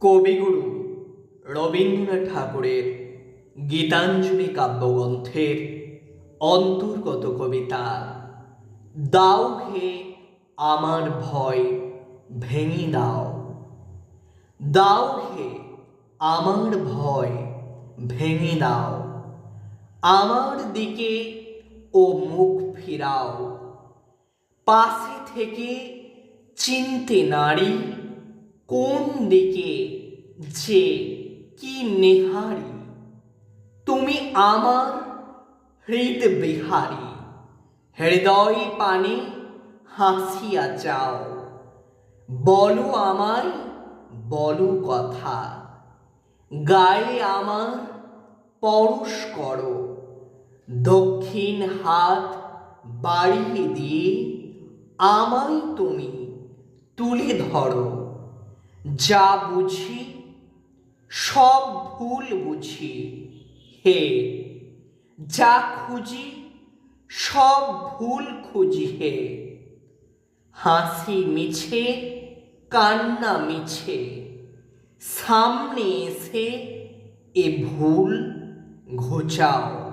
কবিগুরু রবীন্দ্রনাথ ঠাকুরের গীতাঞ্জলি কাব্যগ্রন্থের অন্তর্গত কবিতা, দাও হে আমার ভয়, ভেঙে দাও। দাও হে আমার ভয়, ভেঙে দাও। আমার দিকে ও মুখ ফিরাও। পাশে থেকে চিনতে নারী কোন দিকে যে কি নেহারি, তুমি আমার হৃদ বিহারী। হৃদয় পানে হাসিয়া যাও। বলো আমায়, বলো কথা। গায়ে আমার পরশ করো। দক্ষিণ হাত বাড়িয়ে দিয়ে আমায় তুমি তুলে ধরো। যা বুঝি, সব ভুল বুঝি। হে, যা খুঁজি, সব ভুল খুঁজি হে। হাসি মিছে, কান্না মিছে, সামনে এসে এ ভুল ঘোচাও।